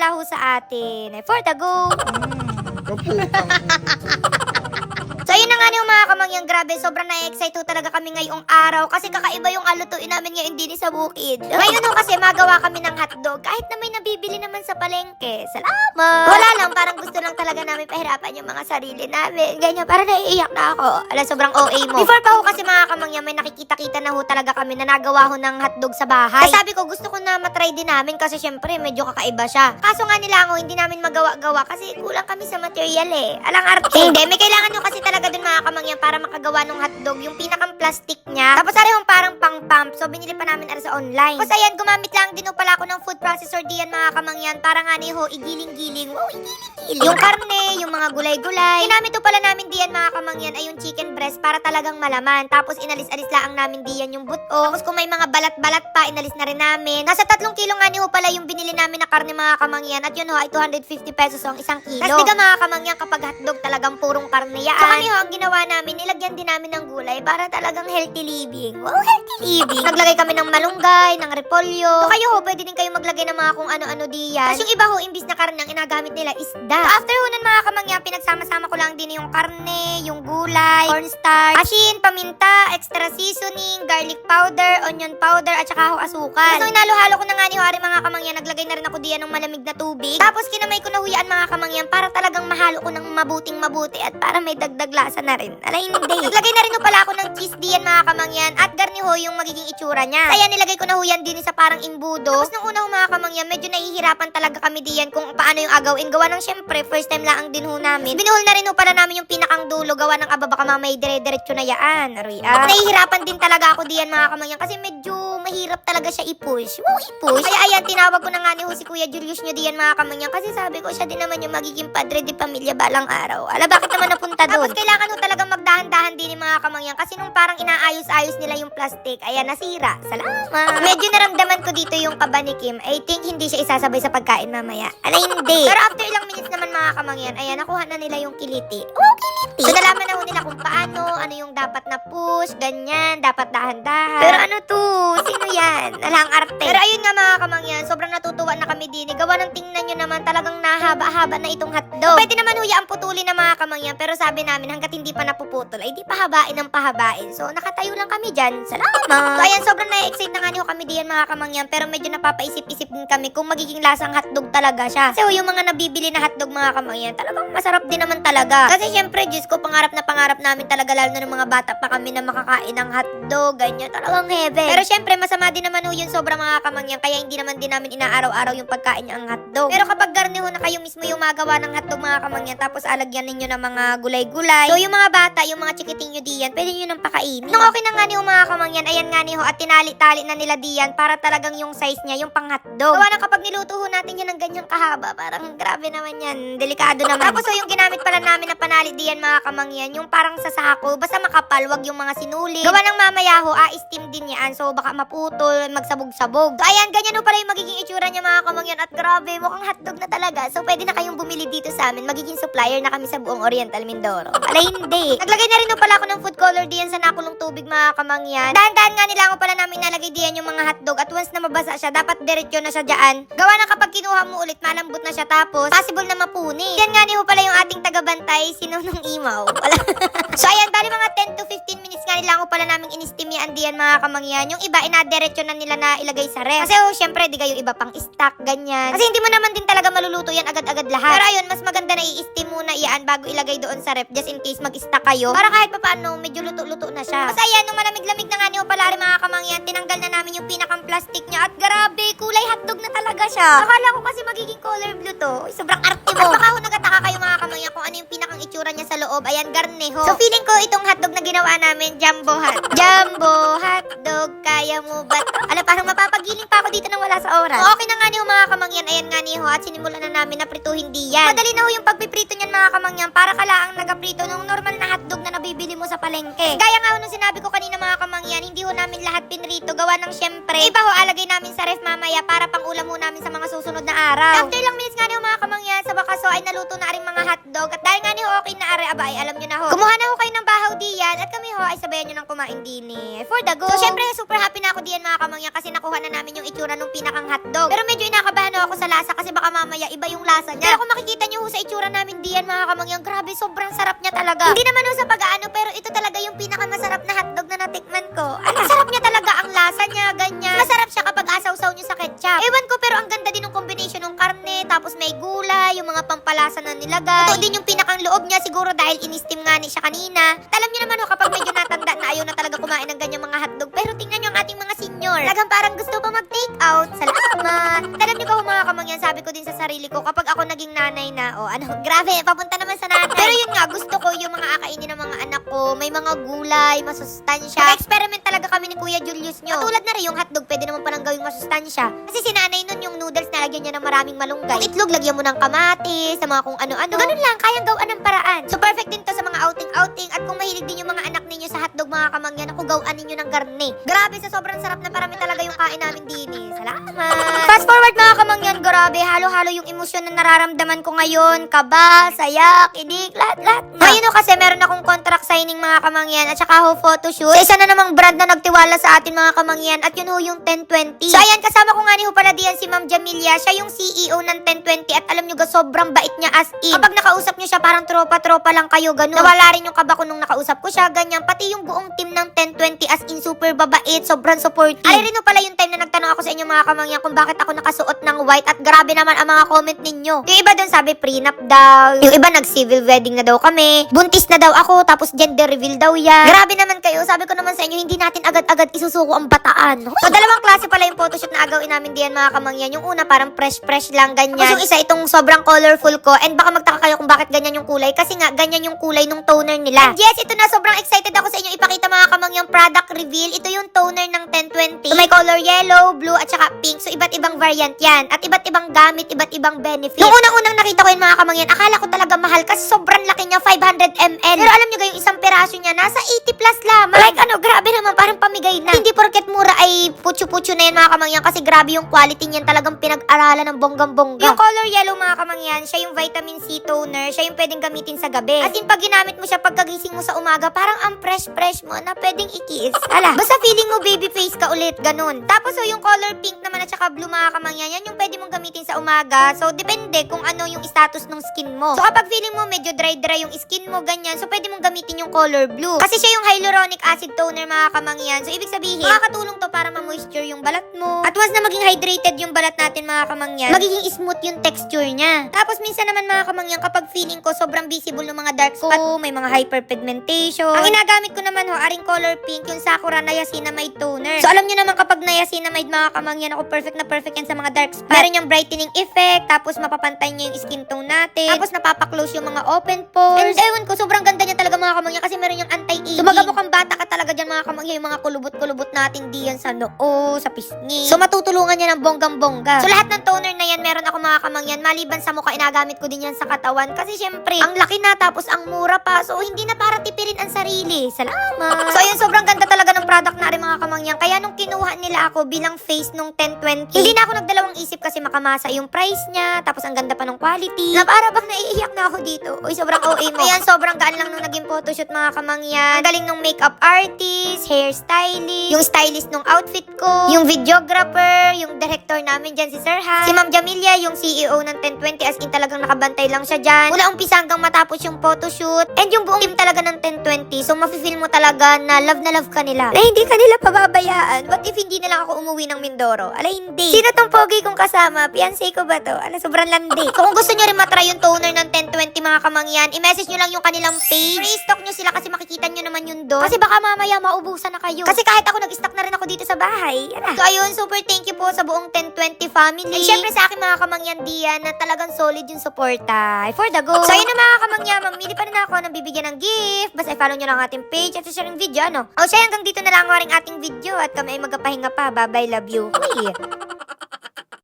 nagtiwala ho sa atin. Eh, for the go. Hmm, kaputang. So ayun na nga kamangyang grabe, sobrang na-excite ho talaga kami ngayong araw kasi kakaiba yung alutuin namin ngayon din sa bukid. Ngayon ho kasi magawa kami ng hotdog kahit na may nabibili naman sa palengke. Salamat! Wala lang, parang gusto lang talaga namin pahirapan yung mga sarili namin. Ganyan, parang naiiyak na ako. Ala, sobrang OA mo. Before pa ho kasi mga kamangyang may nakikita-kita na ho talaga kami na nagawa ho ng hotdog sa bahay. Kaya sabi ko gusto ko na matry din namin kasi syempre medyo kakaiba siya. Kaso nga nila ho, hindi namin magawa-gawa kasi kulang kami sa material eh. Alang arte. Hindi, may kailangan ho kasi talaga dun mga kamangyan para makagawa ng hotdog. Yung pinakang plastic niya. Tapos arehong parang pang pump. So binili pa namin ara sa online. Tapos ayan, gumamit lang din pala ako ng food processor diyan mga kamangyan para nga ni ho igiling-giling. Wow, igiling-giling. Yung karne, yung mga gulay-gulay. Ginamit pala namin diyan mga kamangyan ay yung chicken breast para talagang malaman. Tapos inalis-alis lang namin diyan yung buto. Tapos kung may mga balat-balat pa, inalis na rin namin. Nasa tatlong kilo nga ni ho pala yung binili namin na karne mga kamangyan. At yun ho ay 250 pesos ang isang kilo. Tapos diga mga kamangyan kapag hotdog talagang purong karne yan. So kami ho, ang ginawa namin, nilagyan din namin ng gulay para talagang healthy living. Wow, healthy living. Naglagay kami ng malunggay, ng repolyo. So kayo ho, pwede din kayo maglagay ng mga kung ano-ano diyan. Tapos yung iba ho, imbis na karne, ang inagamit nila isda. So after ho nun mga kamangyan, pinagsama-sama ko lang din yung karne, yung gulay, cornstarch, asin, paminta, extra seasoning, garlic powder, onion powder, at saka ho asukal. Nung inalo-halo ko na nga ni ho, ari mga kamangyan, naglagay na rin ako diyan ng malamig na tubig. Tapos kinamay ko na huyaan mga kamangyan para talagang mahalo ko ng mabuting mabuti at para may dagdag lasa na rin. Alay, hindi. Naglagay na rin ho pala ako ng cheese diyan mga kamangyan at garni ho yung magiging itsura niya. Kaya nilagay ko na ho yan din sa parang imbudo. Tapos nung una ho mga kamangyan, medyo nahihirapan talaga kami diyan kung paano yung agawin. Gawa ng syempre, first time lang din ho namin. Binuhol na rin ho pala namin yung pinakang dulo. Gawa ng aba baka mamay dire-diretso na yaan. Aroy, ah. Nahihirapan din talaga ako diyan mga kamangyan kasi medyo mahirap talaga siya i-push. Wow, i-push. Kaya ayan, tinawag ko na nga ni si Kuya Julius nyo diyan mga kamangyan kasi sabi ko siya din naman yung magiging padre di pamilya balang araw. Ala, bakit naman napunta doon? Tapos kailangan ho talagang magdahan-dahan din mga kamangyan kasi nung parang inaayos-ayos nila yung plastic, ayan, nasira. Salamat. Medyo naramdaman ko dito yung kaba ni Kim. I think hindi siya isasabay sa pagkain mamaya. Ala, hindi. Pero after ilang minutes mga kamangyan, ayan, nakuha na nila yung kiliti. Oh, kiliti. So, nalaman na ho nila kung paano, ano yung dapat na push, ganyan, dapat dahan-dahan. Pero ano to? Sino yan? Alang arte. Pero ayun nga mga kamangyan, sobrang natutuwa na kami din. Gawa ng tingnan nyo naman talagang nahaba-haba na itong hotdog. Pwede naman huya ang putulin ng mga kamangyan, pero sabi namin hanggat hindi pa napuputol, ay di pahabain ng pahabain. So, nakatayo lang kami dyan. Salamat! So, ayan, sobrang na-excite na nga niyo kami diyan mga kamangyan, pero medyo napapaisip-isip din kami kung magiging lasang hotdog talaga siya. Kasi yung mga nabibili na hotdog mga kamangyan, talagang masarap din naman talaga. Kasi syempre, Diyos ko, pangarap na pangarap namin talaga lalo na ng mga bata pa kami na makakain ng hotdog, ganyan, talagang heaven. Pero syempre, masama din naman yun sobra mga kamangyan, kaya hindi naman din namin inaaraw-araw yung pagkain niya ang hotdog. Pero kapag garni ho na kayo mismo yung magawa ng hotdog mga kamangyan, tapos alagyan ninyo ng mga gulay-gulay. So yung mga bata, yung mga chikiting nyo diyan, pwede nyo nang pakainin. Nung okay na nga ni ho mga kamangyan, ayan nga ni ho, at tinali-tali na nila diyan para talagang yung size niya, yung pang hotdog. Gawa na kapag niluto ho natin yan ng ganyang kahaba, parang grabe naman yan, delikado naman. Tapos so yung ginamit pala namin na panali diyan mga kamangyan, yung parang sa sako, basta makapal, wag yung mga sinuli. Gawa ng mamaya ho, a-steam din yan, so baka maputol, magsabog-sabog. So ayan, ganyan ho pala yung magiging itsura niya mga kamangyan, at grabe, mukhang hotdog na talaga. So pwede na kayong bumili dito sa amin, magiging supplier na kami sa buong Oriental Mindoro. Alay hindi. Naglagay na rin ho pala ako ng food color diyan sa nakulong tubig mga kamangyan. Dahan-dahan nga nila ako pala namin nalagay diyan yung mga hotdog at once na mabasa siya, dapat diretso na siya dyan. Gawa na kapag kinuha mo ulit, malambot na siya tapos possible na mapuni. Yan nga ni ho pala yung ating tagabantay, sinunong imaw. Wala. so ayan, bali mga 10 to 15 minutes nga nila ako pala namin in-steamian diyan mga kamangyan. Yung iba, inadiretso na nila na ilagay sa ref. Kasi oh, syempre, di kayo iba pang stock, ganyan. Kasi hindi mo naman din talaga maluluto yan agad-agad lahat. Pero ayun, mas maganda na i-steam muna iyan bago ilagay doon sa ref just in case mag-stock kayo. Para kahit papaano, medyo luto-luto na siya. Kasi ayan, nung malamig-lamig na nga niyo pala mga kamangyan, tinanggal na namin yung pinakang plastic niya at grabe, kulay hotdog na talaga siya. Akala ko kasi magiging color blue to. Uy, sobrang arte mo. Baka ho nagataka kayo mga kamangyan kung ano yung pinakang itsura niya sa loob. Ayan, garneho. So feeling ko itong hotdog na ginawa namin, jumbo hot. Jumbo hotdog, kaya mo ba? Alam, parang mapapagiling pa ako dito nang wala sa oras. So okay na nga niyo mga kamangyan, ayan nga niyo at sinimulan na namin na prituhin diyan. Madali na ho yung pagpiprito niyan mga kamangyan para kalaang nagaprito nung normal na hotdog na nabibili mo sa palengke. Gaya nga ho nung sinabi ko kanina mga kamangyan, hindi ho namin lahat pinrito gawa ng syempre. Iba ho alagay namin sa ref mamaya para pang ulam ho namin sa mga susunod na araw. After lang minutes nga niyo mga kamangyan, sa bakaso ay naluto na rin mga hotdog at dahil nga niyo okay na are, aba ay alam niyo na ho. Kumuha na ho kayo ng bahaw diyan at kami ho ay sa sabayan nyo ng kumain din eh. For the go. So, syempre, super happy na ako diyan mga kamangyan kasi nakuha na namin yung itsura ng pinakang hotdog. Pero medyo inakabahan ako sa lasa kasi baka mamaya iba yung lasa niya. Pero kung makikita nyo ho sa itsura namin diyan mga kamangyan, grabe, sobrang sarap niya talaga. Hindi naman ho sa pag-aano, pero ito talaga yung pinakamasarap na hotdog na natikman ko. Ang sarap niya talaga, ang lasa niya, ganyan. Masarap siya kapag asaw-saw nyo sa ketchup. Ewan ko, pero ang ganda din ng combination ng karne, tapos may gulay, yung mga pampalasa na nilagay. Ito din yung pinakang loob niya, siguro dahil in-steam nga ni siya kanina. Alam niyo naman ho, kapag medyo natanda na ayaw na talaga kumain ng ganyang mga hotdog. Pero tingnan niyo ang ating mga senior. Talagang parang gusto pa mag-take out. Salamat. Alam niyo ko mga kamangyan, sabi ko din sa sarili ko, kapag ako naging nanay na, o ano, grabe, papunta naman sa nanay. Pero yun nga, gusto ko may mga gulay, masustansya. experiment talaga kami ni Kuya Julius nyo. Katulad na rin yung hotdog, pwede naman palang gawing masustansya. Kasi si nanay nun yung noodles na lagyan niya ng maraming malunggay. Yung itlog, lagyan mo ng kamatis, sa mga kung ano-ano. Ganun lang, kayang gawan ng paraan. So perfect din to sa mga outing-outing at kung mahilig din yung mga anak ninyo sa hotdog mga kamangyan, ako gawan ninyo ng garne. Grabe, sa sobrang sarap na parami talaga yung kain namin din eh. Salamat! Fast forward mga kamangyan, grabe, halo-halo yung emosyon na nararamdaman ko ngayon. Kaba, saya, kilig, lahat-lahat. Ngayon o kasi meron akong contract signing mga kamangyan at saka ho photoshoot. Sa isa na namang brand na nagtiwala sa atin mga kamangyan at yun ho yung 1020. So ayan, kasama ko nga ni ho pala diyan si Ma'am Jamilia. Siya yung CEO ng 1020 at alam nyo ga, sobrang bait niya as in. Kapag nakausap nyo siya, parang tropa-tropa lang kayo, ganun. Nawala rin yung kaba ko nung nakausap ko siya, ganyan. Pati yung buong team ng 1020 as in super babait, sobrang supportive. Ay rin ho pala yung time na nagtanong ako sa inyo mga kamangyan kung bakit ako nakasuot ng white at grabe naman ang mga comment ninyo. Yung iba doon sabi prenup daw, yung iba nag-civil wedding na daw kami, buntis na daw ako, tapos gender reveal daw yan. Grabe naman kayo, sabi ko naman sa inyo, hindi natin agad-agad isusuko ang bataan. So dalawang klase pala yung photoshoot na agawin namin diyan mga kamangyan. Yung una parang fresh-fresh lang, ganyan. Tapos yung isa itong sobrang colorful ko, and baka magtaka kayo kung bakit ganyan yung kulay, kasi nga ganyan yung kulay nung toner nila. And yes, ito na, sobrang excited ako sa inyo ipakita mga kamangyang product reveal. Ito yung toner ng 1020. So may color yellow, blue, at saka pink. So iba't ibang variant yan. At iba't ibang gamit, iba't ibang benefit. Nung unang-unang nakita ko yung mga kamangyan, akala ko talaga mahal kasi sobrang laki niya, 500 ml. Pero alam nyo ga, yung isang peraso niya, nasa 80 plus lamang. Like ano, grabe naman, parang pamigay na. Hindi porket mura ay putyo-putyo na yan mga kamangyan kasi grabe yung quality niyan talagang pinag-aralan ng bonggang-bongga. Yung color yellow mga kamangyan, siya yung vitamin C toner, siya yung pwedeng gamitin sa gabi. As in, pag ginamit mo siya pagkagising mo sa umaga, parang ang fresh-fresh mo na pwedeng i-kiss. Ala, basta feeling mo baby face ka ulit, ganun. Tapos so, yung color pink naman at saka blue mga kamangyan, yan yung pwede mong gamitin sa umaga. So, depende kung ano yung status ng skin mo. So, kapag feeling mo medyo dry-dry yung skin mo, ganyan, so pwede mong gamitin yung color blue. Kasi siya yung hyaluronic acid toner mga kamangyan. So, ibig sabihin, makakatulong to para ma-moisture yung balat mo. At once na maging hydrated yung balat natin mga kamangyan, magiging smooth yung texture niya. Tapos, minsan naman mga kamangyan, kapag feeling ko sobrang visible ng mga dark spot ko, may mga hyperpigmentation. Ang ginagamit ko naman ho, aring color pink, yung Sakura Niacinamide toner. So, alam nyo naman kapag Niacinamide mga kamangyan, ako perfect na perfect yan sa mga dark spot. Meron yung brightening effect, tapos mapapantay niya yung skin tone natin, tapos napapaklose yung mga open pores. And ewan ko, sobrang ganda niya talaga mga kamangyan kasi meron yung anti-aging. So, magamukhang bata ka talaga dyan mga kamangyan, yung mga kulubot-kulubot natin diyan sa noo, sa pisngi. So, matutulungan niya ng bonggang-bongga. So, lahat ng toner na yan, meron ako mga kamangyan, maliban sa mukha, inagamit ko din yan sa katawan. Kasi syempre, ang laki na, tapos ang mura pa. So, hindi na para tipirin ang sarili. Salamat. So, ayun, sobrang ganda talaga ng product na rin mga kamangyan. Kaya nung kinuha nila ako bilang face nung 1020, hindi na ako nagdalawang isip kasi makamasa yung price niya, tapos ang ganda pa ng quality. Na para bang naiiyak na ako dito. Uy, sobrang OA mo. Ayan, sobrang gaan lang nung naging photoshoot mga kamangyan. Ang galing nung makeup artist, hairstylist, yung stylist nung outfit ko, yung videographer, yung director namin dyan si Sir Han, si Ma'am Jamilia, yung CEO ng 1020 as in talagang nakabantay lang siya dyan. Mula umpisa hanggang matapos yung photoshoot, and yung buong team talaga ng 1020. So, mafe-feel mo talaga na love na love ka nila. Na hindi ka nila pababayaan. What if hindi na lang ako umuwi ng Mindoro? Alay, hindi. Sino tong pogi kong kasama? Fiancé ko ba to? Ano, sobrang landi. So, kung gusto nyo rin matry yung toner ng 1020 mga kamangyan, i-message nyo lang yung kanilang page. Pre-stock nyo sila kasi makikita nyo naman yun doon. Kasi baka mamaya maubusan na kayo. Kasi kahit ako nag-stock na rin ako dito sa bahay. Yan. So, ayun, super thank you po sa buong 1020 family. And syempre sa akin mga kamangyan diyan na talagang solid yung suporta. For the go. So, ayun na mga kamangyan, mamili pa na ako ng bibigyan ng gift. Basta i-follow nyo lang ang ating page at share yung video, ano? O siya, hanggang dito na lang ang ating video at kami ay magpapahinga pa. Bye-bye, love you. Uy!